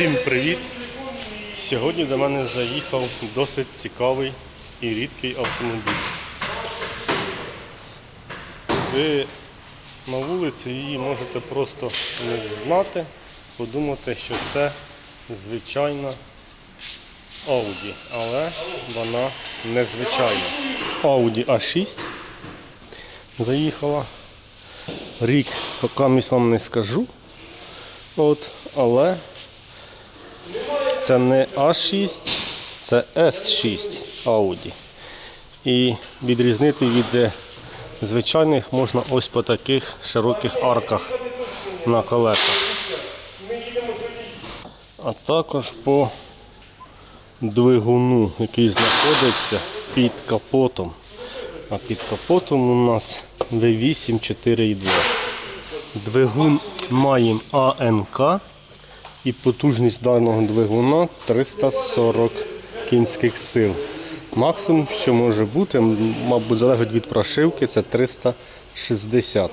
Всім привіт! Сьогодні до мене заїхав досить цікавий і рідкий автомобіль. Ви на вулиці її можете просто не знати, подумати, що це звичайна Audi, але вона незвичайна. Audi A6 заїхала. Рік поки вам не скажу. От, але це не А6, це С6 Audi. І відрізнити від звичайних можна ось по таких широких арках на колесах. А також по двигуну, який знаходиться під капотом. А під капотом у нас V8 4.2. Двигун маємо АНК і потужність даного двигуна 340 кінських сил. Максимум, що може бути, мабуть, залежить від прошивки, це 360.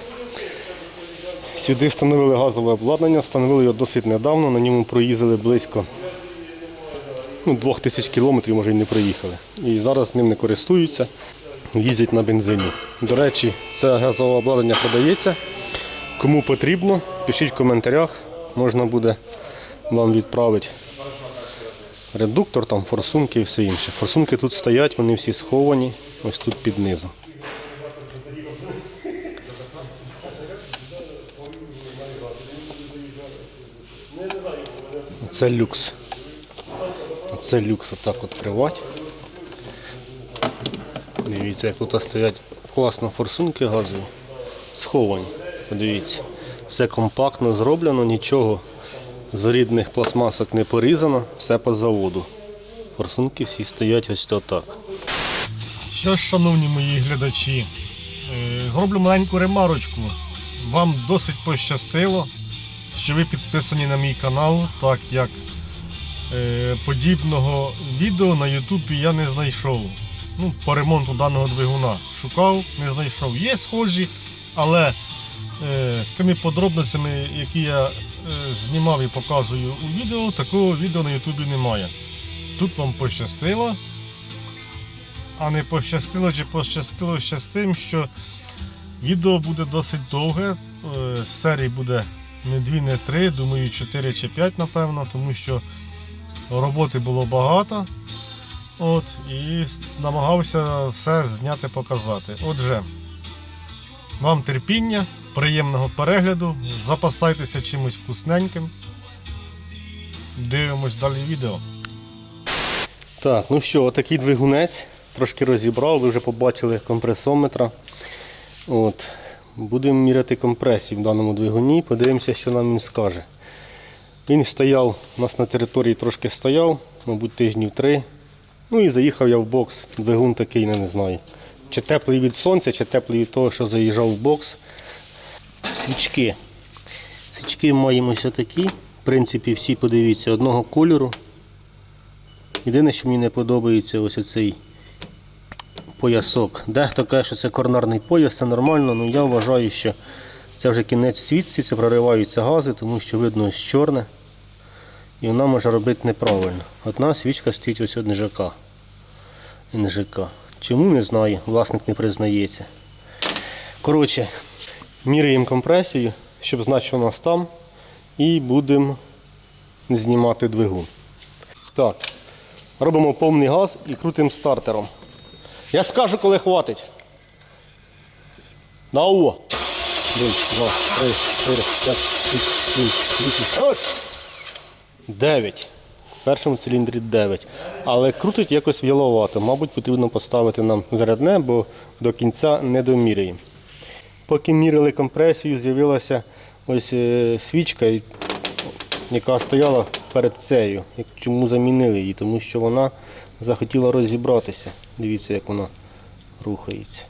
Сюди встановили газове обладнання, встановили його досить недавно, на ньому проїздили близько ну, 2000 кілометрів, може і не проїхали. І зараз ним не користуються, їздять на бензині. До речі, це газове обладнання продається. Кому потрібно, пишіть в коментарях, можна буде вам відправити редуктор, там, форсунки і все інше. Форсунки тут стоять, вони всі сховані, ось тут під низом. Це люкс. Це люкс отак відкривати. Дивіться, як тут стоять класно форсунки газові. Сховані. Подивіться. Все компактно зроблено, нічого з рідних пластмасок не порізано, все по заводу. Форсунки всі стоять ось отак. Що ж, шановні мої глядачі, е, зроблю маленьку ремарочку. Вам досить пощастило, що ви підписані на мій канал, так як е, подібного відео на Ютубі я не знайшов. Ну, по ремонту даного двигуна шукав, не знайшов. Є схожі, але з тими подробницями, які я е, знімав і показую у відео, такого відео на Ютубі немає. Тут вам пощастило. А не пощастило чи пощастило ще з тим, що відео буде досить довге. Е, Серій буде не дві, не три, думаю, 4 чи 5, напевно, тому що роботи було багато. От, і намагався все зняти, показати. Отже, вам терпіння, приємного перегляду, запасайтеся чимось вкусненьким. Дивимось далі відео. Так, ну що, отакий двигунець. Трошки розібрав, ви вже побачили компресометра. От. Будемо міряти компресію в даному двигуні, подивимося, що нам він скаже. Він стояв у нас на території трошки стояв, мабуть, тижнів три. Ну і заїхав я в бокс. Двигун такий, не, знаю. Чи теплий від сонця, чи теплий від того, що заїжджав в бокс. Свічки. Свічки маємо ось такі. В принципі, всі подивіться, одного кольору. Єдине, що мені не подобається, ось цей поясок. Дехто каже, що це коронарний пояс, це нормально, але я вважаю, що це вже кінець світці, це прориваються гази, тому що видно ось чорне. І вона може робити неправильно. Одна свічка стоїть ось від НЖК. НЖК. Чому не знаю, власник не признається. Коротше, міряємо компресію, щоб знати, що у нас там. І будемо знімати двигун. Так, робимо повний газ і крутимо стартером. Я скажу, коли хватить. На о! Один, два, три, чотири, п'ять, шість, сім, вісім. Ось! Дев'ять. В першому циліндрі 9. Але крутить якось в'яловато. Мабуть, потрібно поставити нам зарядне, бо до кінця не доміряємо. Поки міряли компресію, з'явилася ось е, свічка, яка стояла перед цією. Чому замінили її? Тому що вона захотіла розібратися. Дивіться, як вона рухається.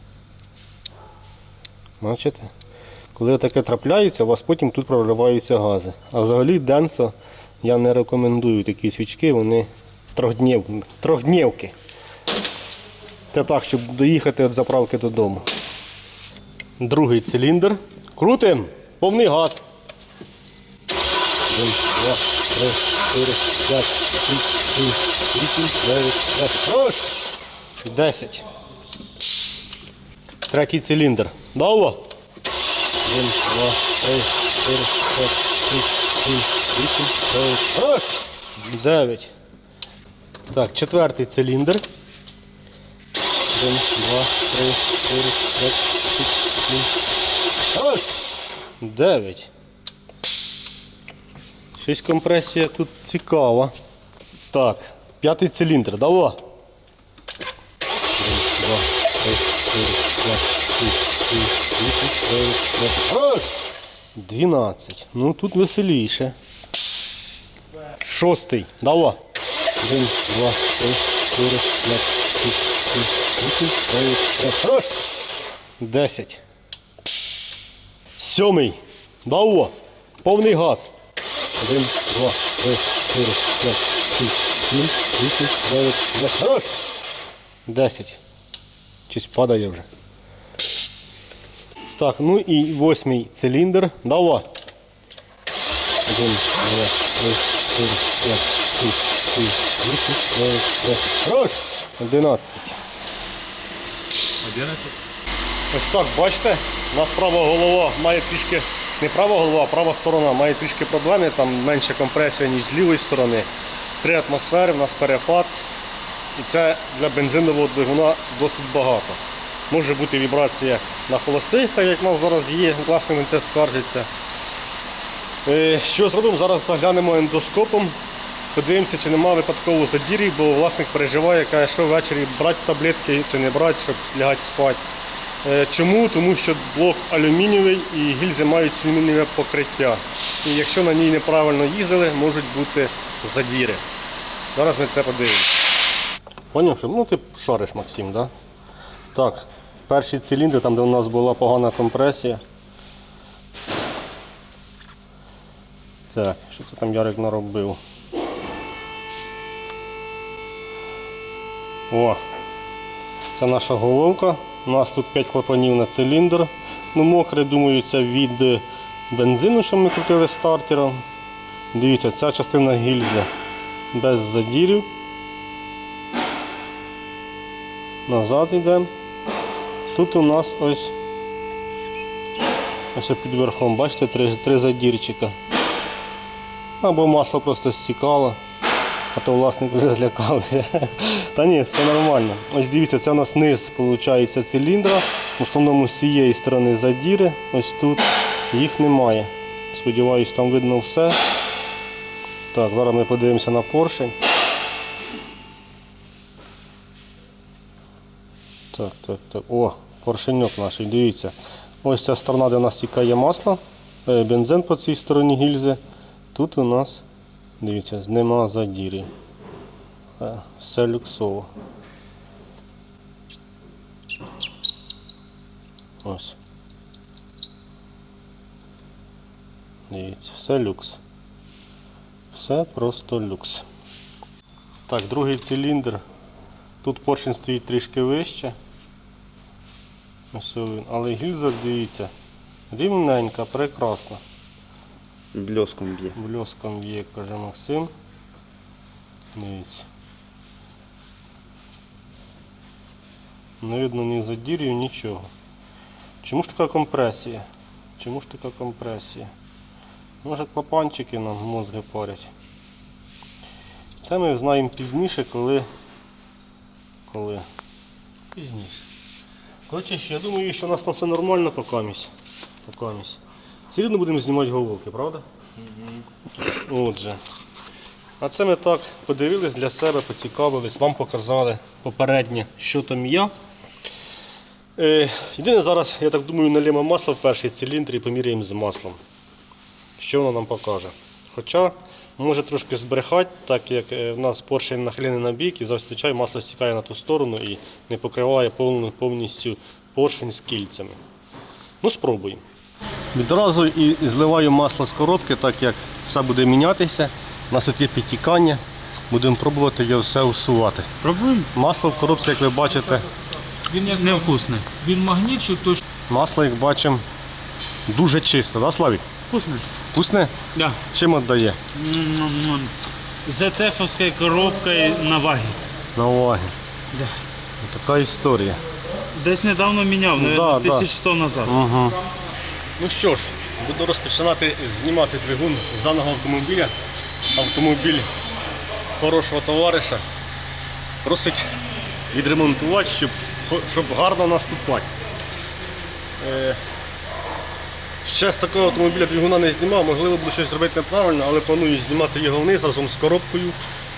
Бачите? Коли таке трапляється, у вас потім тут прориваються гази. А взагалі денсо я не рекомендую такі свічки, вони трьохднів, трьохднівки. Це так, щоб доїхати від заправки додому. Другий циліндр. Крутим. Повний газ. 1, 2, 3, 4, 5, 6, 7, 8, 9, 10. Хорош. 10. Третій циліндр. Довго. 1, 2, 3, 4, 5, 6, 7, 8, 9. Хорош. 9. Так, четвертий циліндр. 1, 2, 3, 4, 5, 6, Ось! Дев'ять. Щось компресія тут цікава. Так, п'ятий циліндр, давай. Двінадцять. Ну тут веселіше. Шостий. Давай. Один, два, три, чотири, п'ять, шість, сім, вісім, дев'ять, десять. Сьомий. Давай. Повний газ. Один, два, три, чотири, п'ять, шість, сім, вісім, дев'ять, десять. Хорош! Десять. Щось падає вже. Так, ну і восьмий циліндр. Давай. Один, два, три, чотири, п'ять, шість, сім, вісім, дев'ять, десять. Хорош! Одинадцять. 11. Ось так, бачите, у нас права голова має трішки, не права голова, а права сторона має трішки проблеми, там менше компресія, ніж з лівої сторони. Три атмосфери, в нас перепад. І це для бензинового двигуна досить багато. Може бути вібрація на холостих, так як в нас зараз є, власник на це скаржиться. Е, Що зробимо? Зараз заглянемо ендоскопом, подивимося, чи немає випадково задірів, бо власник переживає, каже, що ввечері брати таблетки чи не брати, щоб лягати спати. Е, Чому? Тому що блок алюмінієвий і гільзи мають алюмінієве покриття. І якщо на ній неправильно їздили, можуть бути задіри. Зараз ми це подивимося. Поняв, що ну ти шариш, Максим, да? Так, перший циліндр, там де у нас була погана компресія. Так, що це там Ярик наробив? О, це наша головка. У нас тут 5 клапанів на циліндр. Ну, мокре, думаю, це від е, бензину, що ми крутили стартером. Дивіться, ця частина гільзи без задірів. Назад йдемо. Тут у нас ось ось під верхом, бачите, три, три задірчика. Або масло просто стікало, а то власник вже злякався. Та ні, все нормально. Ось дивіться, це у нас низ виходить, циліндра. В основному з цієї сторони задіри, ось тут їх немає. Сподіваюсь, там видно все. Так, зараз ми подивимося на поршень. Так, так, так. О, поршеньок наш, дивіться. Ось ця сторона, де у нас тікає масло, е, бензин по цій стороні гільзи. Тут у нас, дивіться, нема задірів. Е, Все люксово. Ось. Дивіться, все люкс. Все просто люкс. Так, другий циліндр. Тут поршень стоїть трішки вище. Ось він. Але гільза, дивіться, рівненька, прекрасна. Блеском б'є. Бльоском є, каже Максим. Дивіться. Не видно ні задірів, нічого. Чому ж така компресія? Чому ж така компресія? Може клапанчики нам мозги парять. Це ми знаємо пізніше, коли. Коли? Пізніше. Коротше, я думаю, що у нас там все нормально покамість. покамість. Все рівно будемо знімати головки, правда? Отже. А це ми так подивились для себе, поцікавились, вам показали попереднє, що там як. Е, єдине зараз, я так думаю, налімо масло в перший циліндр і поміряємо з маслом. Що воно нам покаже. Хоча може трошки збрехати, так як е, в нас поршень нахилений на бік і зазвичай масло стікає на ту сторону і не покриває повністю поршень з кільцями. Ну, спробуємо. Відразу і зливаю масло з коробки, так як все буде мінятися. У нас тут є підтікання. Будемо пробувати його все усувати. Пробуємо. Масло в коробці, як ви бачите, Він як невкусний. Він магніт, чи то масло, як бачимо, Дуже чисто, да, Славік? Вкусно. Вкусне? Да. Чим віддає? М-м-м. ЗТФовской коробкой на вагі. На уваги. Да. Така історія. Десь недавно міняв, Ну, да, да. тисяч сто назад. Угу. Ну що ж, буду розпочинати знімати двигун з даного автомобіля. Автомобіль хорошого товариша. Просить відремонтувати, щоб, щоб гарно наступати. Е, ще з такого автомобіля двигуна не знімав, можливо, буду щось зробити неправильно, але планую знімати його вниз разом з коробкою,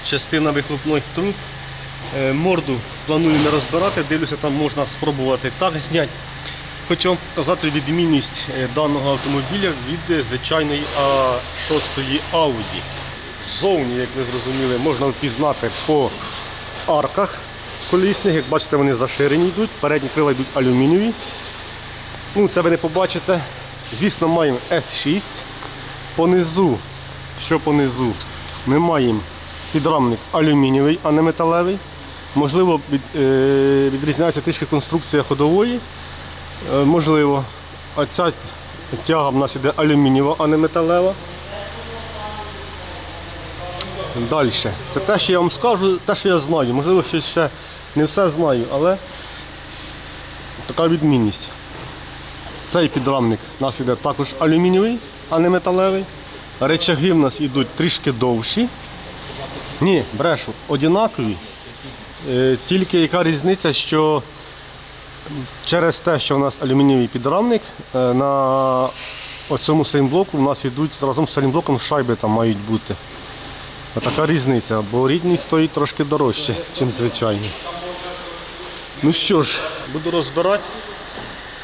частина вихлопних труб. Е, Морду планую не розбирати, дивлюся, там можна спробувати так зняти. Хочу вам показати відмінність е, даного автомобіля від е, звичайної А6 Audi. Ззовні, як ви зрозуміли, можна впізнати по арках колісних. Як бачите, вони заширені йдуть, передні крила йдуть алюмінієві. Ну, це ви не побачите. Звісно, маємо S6. Понизу, що понизу, ми маємо підрамник алюмінієвий, а не металевий. Можливо, е, відрізняється трішки конструкція ходової. Е, можливо. А ця тяга в нас іде алюмінієва, а не металева. Далі. Це те, що я вам скажу, те, що я знаю. Можливо, щось ще не все знаю, але така відмінність. Цей підрамник у нас іде також алюмінієвий, а не металевий. Речаги в нас йдуть трішки довші. Ні, брешу, однакові. Е, Тільки яка різниця, що через те, що у нас алюмінієвий підрамник, е, на цьому сеймблоку у нас йдуть разом з сеймблоком шайби там мають бути. Така різниця, бо рідний стоїть трошки дорожче, ніж звичайний. Ну що ж, буду розбирати.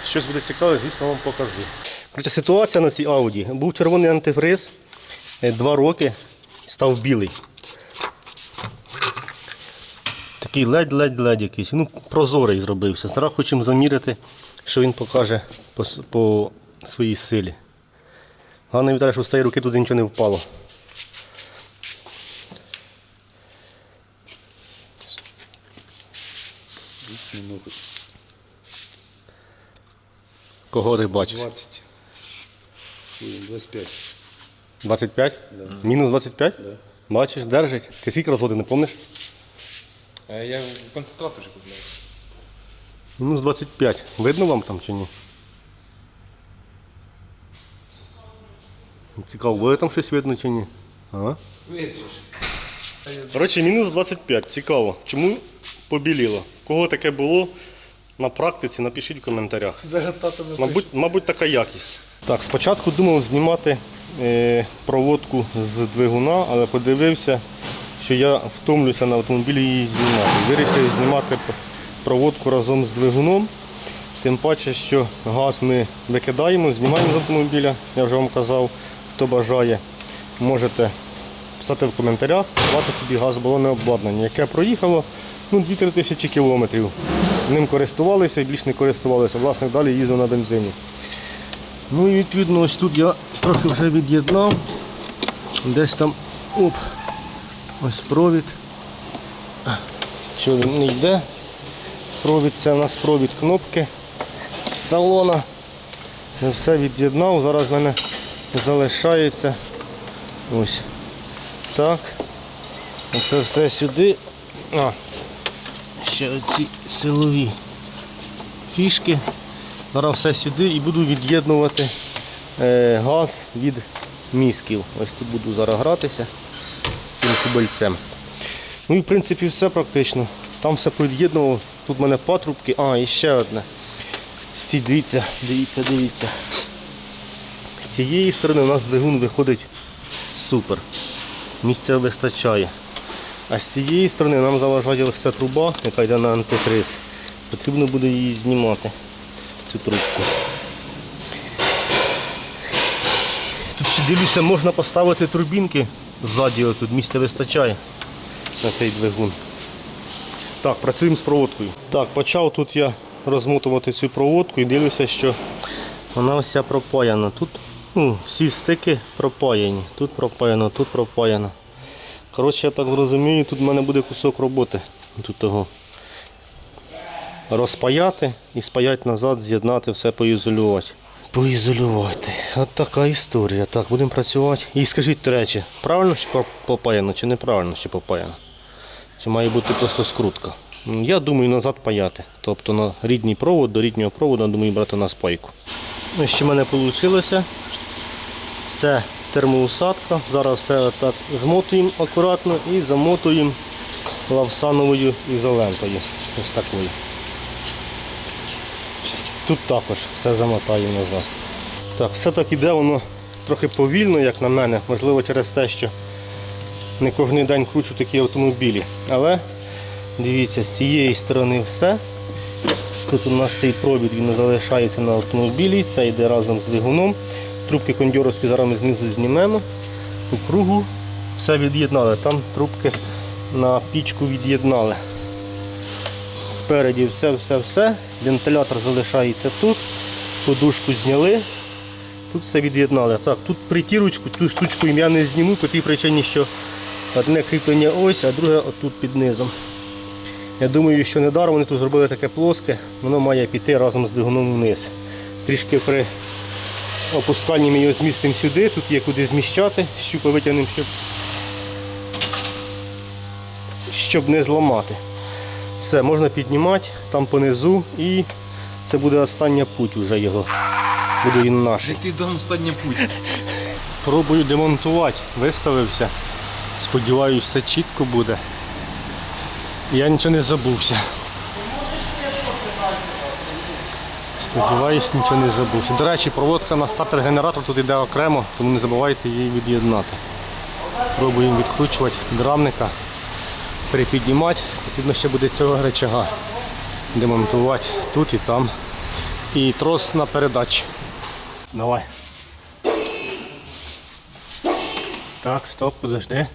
Щось буде цікаве, звісно, вам покажу. Коротше, ситуація на цій Audi. Був червоний антифриз, е, два роки, став білий. Такий ледь-ледь-ледь якийсь. Ну, прозорий зробився. Зараз хочемо заміряти, що він покаже по, по своїй силі. Головне, Віталій, що з цієї руки туди нічого не впало. Кого ти бачиш? 20. Ой, 25. 25? Мінус 25? Бачиш, держить. Ти скільки розводив, не пам'ятаєш? Е, Я концентрат уже купляю. Мінус 25. Видно вам там чи ні? Цікаво, буде там щось видно чи ні? Ага. Коротше, мінус 25. Цікаво. Чому побіліло? Кого таке було на практиці, напишіть в коментарях. Мабуть, мабуть, така якість. Так, спочатку думав знімати е, проводку з двигуна, але подивився, що я втомлюся на автомобілі її знімати. Вирішив знімати проводку разом з двигуном. Тим паче, що газ ми викидаємо, знімаємо з автомобіля, я вже вам казав, хто бажає, можете писати в коментарях, давати собі газобалонне обладнання, яке проїхало ну, 2-3 тисячі кілометрів. Ним користувалися і більш не користувалися. Власне, далі їздив на бензині. Ну і відповідно ось тут я трохи вже від'єднав. Десь там оп, ось провід. Що він не йде? Провід це у нас провід кнопки з салона. Я все від'єднав. Зараз в мене залишається ось так. Оце все сюди. А, ще оці силові фішки. Зараз все сюди і буду від'єднувати е, газ від місків. Ось тут буду зараз гратися цим кубельцем. Ну і в принципі все практично. Там все повід'єднував. Тут в мене патрубки. А, і ще одне. Стій, дивіться, дивіться, дивіться. З цієї сторони у нас двигун виходить супер. Місця вистачає. А з цієї сторони нам заважає ця труба, яка йде на антифриз. Потрібно буде її знімати, цю трубку. Тут ще дивлюся, можна поставити турбінки ззаді, тут місця вистачає на цей двигун. Так, працюємо з проводкою. Так, почав тут я розмотувати цю проводку і дивлюся, що вона вся пропаяна. Тут ну, всі стики пропаяні. Тут пропаяно, тут пропаяно. Коротше, я так розумію, тут в мене буде кусок роботи. Тут того. Розпаяти і спаяти назад, з'єднати, все поізолювати. Поізолювати. От така історія. Так, будемо працювати. І скажіть, до речі, правильно чи попаяно, чи неправильно чи попаяно? Чи має бути просто скрутка? Я думаю, назад паяти. Тобто на рідний провод, до ріднього проводу, думаю, брати на спайку. Ну, що в мене вийшло? Це термоусадка. Зараз все так змотуємо акуратно і замотуємо лавсановою ізолентою. Ось такою. Тут також все замотаємо назад. Так, все так іде воно трохи повільно, як на мене. Можливо, через те, що не кожен день кручу такі автомобілі. Але дивіться, з цієї сторони все. Тут у нас цей провід він залишається на автомобілі, це йде разом з двигуном. Трубки кондьоровські зараз ми знизу знімемо. По кругу все від'єднали. Там трубки на пічку від'єднали. Спереді все, все, все. Вентилятор залишається тут. Подушку зняли. Тут все від'єднали. Так, тут притірочку, цю штучку я не зніму по тій причині, що одне кріплення ось, а друге отут під низом. Я думаю, що недаром вони тут зробили таке плоске, воно має піти разом з двигуном вниз. Трішки при опусканні ми його змістимо сюди, тут є куди зміщати, щупи витягнемо, щоб, щоб не зламати. Все, можна піднімати там понизу і це буде остання путь вже його. Буде він наш. Ти дам останній путь. Пробую демонтувати. Виставився. Сподіваюсь, все чітко буде. Я нічого не забувся. Сподіваюсь, нічого не забувся. До речі, проводка на стартер-генератор тут йде окремо, тому не забувайте її від'єднати. Пробуємо відкручувати драмника, перепіднімати. Потрібно ще буде цього речага демонтувати тут і там. І трос на передачі. Давай. Так, стоп, подожди.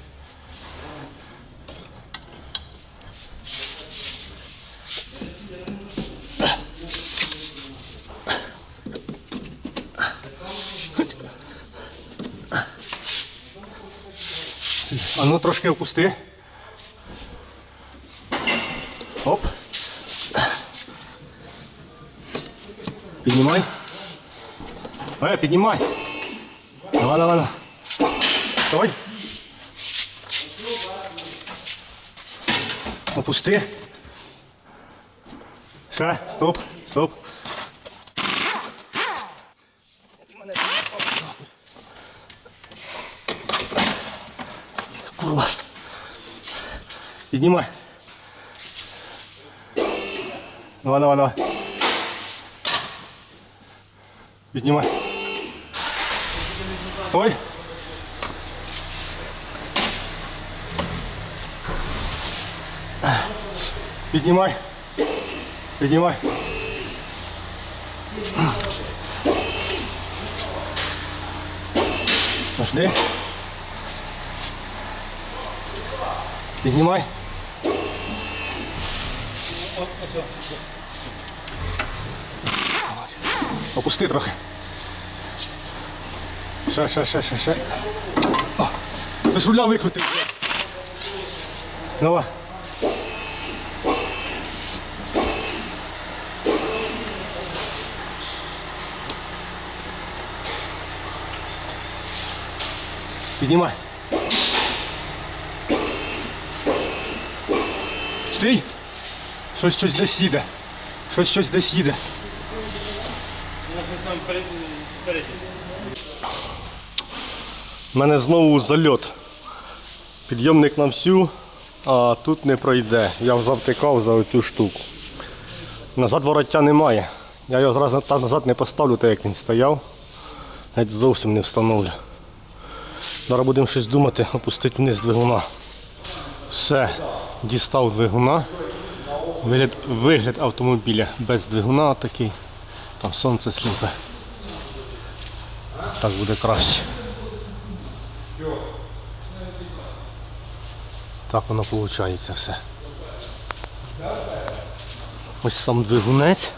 А ну трошки опусти. Оп. Піднімай. Е, піднімай. Давай, давай, давай. Давай. Опусти. Ще, стоп, стоп. Курва. Піднімай. Давай, давай, давай. Піднімай. Стой. Піднімай. Піднімай. Пошли. Піднімай. Опусти трохи. Ще, ще, ще, ще, ще. О, Ти ж руля викрутив. Давай. Піднімай. Стій! Щось щось десь їде. Щось щось десь їде. У мене знову зальот. Підйомник на всю, а тут не пройде. Я завтикав за оцю штуку. Назад вороття немає. Я його зараз так назад не поставлю, так як він стояв. Геть зовсім не встановлю. Зараз будемо щось думати, опустити вниз двигуна. Все, дістав двигуна. Вигляд, вигляд автомобіля без двигуна такий. Там сонце сліпе. Так буде краще. Так воно виходить все. Ось сам двигунець.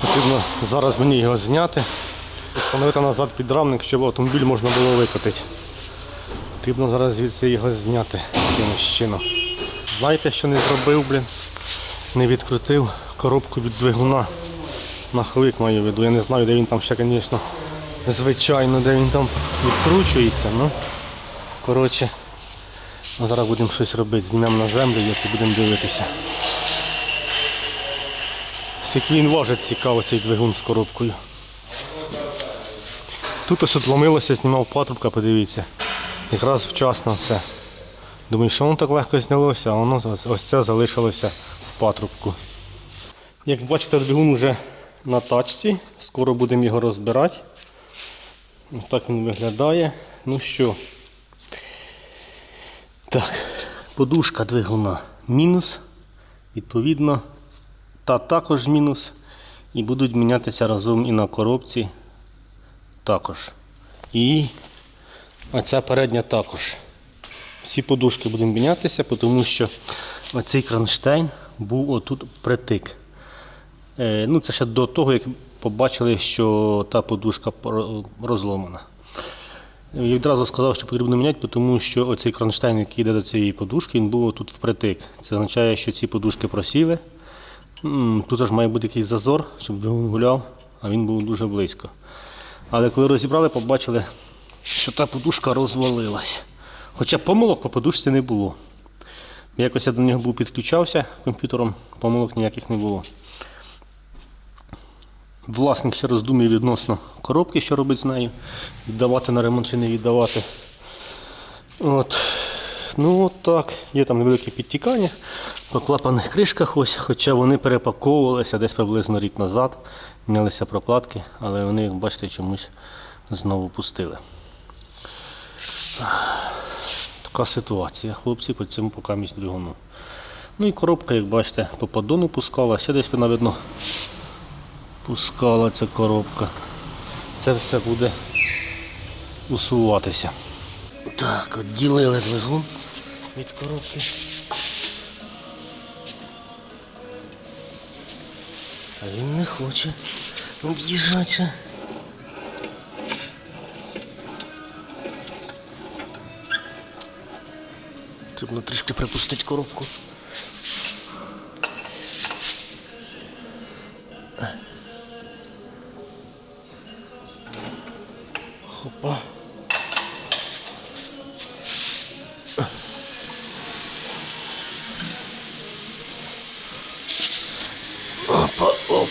Потрібно зараз мені його зняти і встановити назад підрамник, щоб автомобіль можна було викотити. Потрібно зараз звідси його зняти якимось чином. Знаєте, що не зробив, блін? Не відкрутив коробку від двигуна. Маховик маю в виду. Я не знаю, де він там ще, звісно, звичайно, де він там відкручується. Ну, коротше, зараз будемо щось робити. Знімемо на землю і будемо дивитися. Скільки він важить цікаво цей двигун з коробкою. Тут ось отломилося, знімав патрубка, подивіться. Якраз вчасно все. Думаю, що воно так легко знялося, а воно ось, це залишилося в патрубку. Як бачите, двигун вже на тачці. Скоро будемо його розбирати. Ось Так він виглядає. Ну що. Так, подушка двигуна мінус. Відповідно, та також мінус. І будуть мінятися разом і на коробці також. І оця передня також. Всі подушки будемо мінятися, тому що оцей кронштейн був отут притик. Е, ну, це ще до того, як побачили, що та подушка розломана. І відразу сказав, що потрібно міняти, тому що оцей кронштейн, який йде до цієї подушки, він був тут впритик. Це означає, що ці подушки просіли. Тут аж має бути якийсь зазор, щоб двигун гуляв, а він був дуже близько. Але коли розібрали, побачили, що та подушка розвалилась. Хоча помилок по подушці не було. Якось я до нього був підключався комп'ютером, помилок ніяких не було. Власник ще роздумів відносно коробки, що робить з нею, віддавати на ремонт чи не віддавати. От. Ну так, є там невелике підтікання по клапаних кришках, ось, хоча вони перепаковувалися десь приблизно рік назад, мінялися прокладки, але вони, як бачите, чомусь знову пустили. Така ситуація, хлопці, по цьому поки місць двигуну. Ну і коробка, як бачите, по поддону пускала, ще десь вона видно пускала ця коробка. Це все буде усуватися. Так, відділили двигун від коробки. А він не хоче від'їжджати. Потрібно трішки припустити коробку. Опа.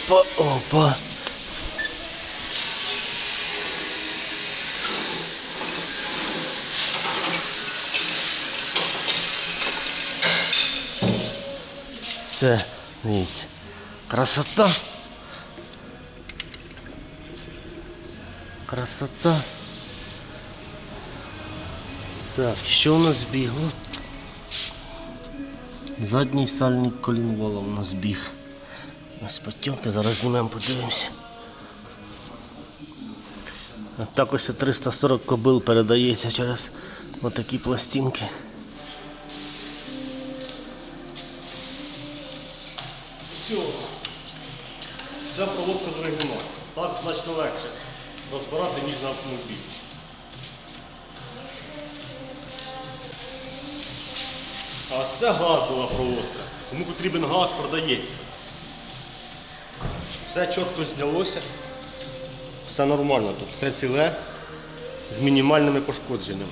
Опа, опа. Все, дивіться. Красота. Красота. Так, що у нас бігло? Задній сальник колінвола у нас біг. Ось потьоки, зараз знімемо, подивимося. А також 340 кобил передається через отакі пластинки. Все. Ця проводка двигуна. Так значно легше розбирати, ніж на автомобілі. А ось це газова проводка. Кому потрібен газ, продається. Все чітко знялося. Все нормально, тут все ціле з мінімальними пошкодженнями.